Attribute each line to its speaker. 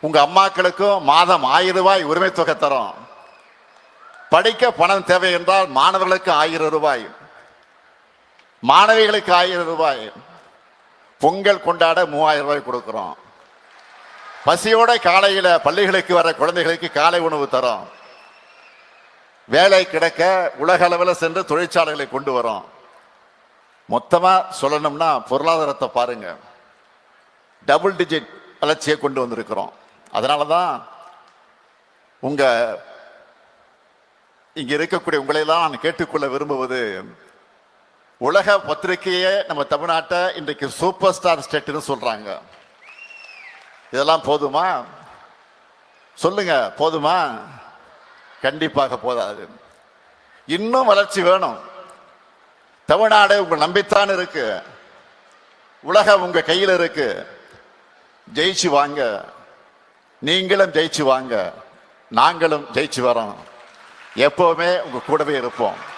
Speaker 1: உங்க அம்மாக்களுக்கும் மாதம் ஆயிரம் ரூபாய் உரிமை தொகை தரோம். படிக்க பணம் தேவை என்றால் மாணவர்களுக்கு ஆயிரம் ரூபாய். மாணவிகளுக்கு ஆயிரம் ரூபாய். பொங்கல் கொண்டாட மூவாயிரம் ரூபாய் கொடுக்குறோம். பசியோட காலையில் பள்ளிகளுக்கு வர குழந்தைகளுக்கு காலை உணவு தரோம். வேலை கிடைக்க உலக அளவில் சென்று தொழிற்சாலைகளை கொண்டு வரோம். மொத்தமாக சொல்லணும்னா பொருளாதாரத்தை பாருங்க. டபுள் டிஜிட் வளர்ச்சியை கொண்டு வந்திருக்கிறோம். அதனால தான் உங்க இங்க இருக்கக்கூடிய உங்களையெல்லாம் நான் கேட்டுக்கொள்ள விரும்புவது உலக பத்திரிகையே நம்ம தமிழ்நாட்டை இன்றைக்கு சூப்பர் ஸ்டார் ஸ்டேட்னு சொல்றாங்க. இதெல்லாம் போதுமா? சொல்லுங்க போதுமா? கண்டிப்பாக போதாது. இன்னும் வளர்ச்சி வேணும். தமிழ்நாடு உங்க நம்பித்தான் இருக்கு. உலகம் உங்க கையில் இருக்கு. ஜெயிச்சு வாங்க. நீங்களும் ஜெயிச்சு வாங்க. நாங்களும் ஜெயிச்சு வரோம். எப்போவுமே உங்கள் கூடவே இருப்போம்.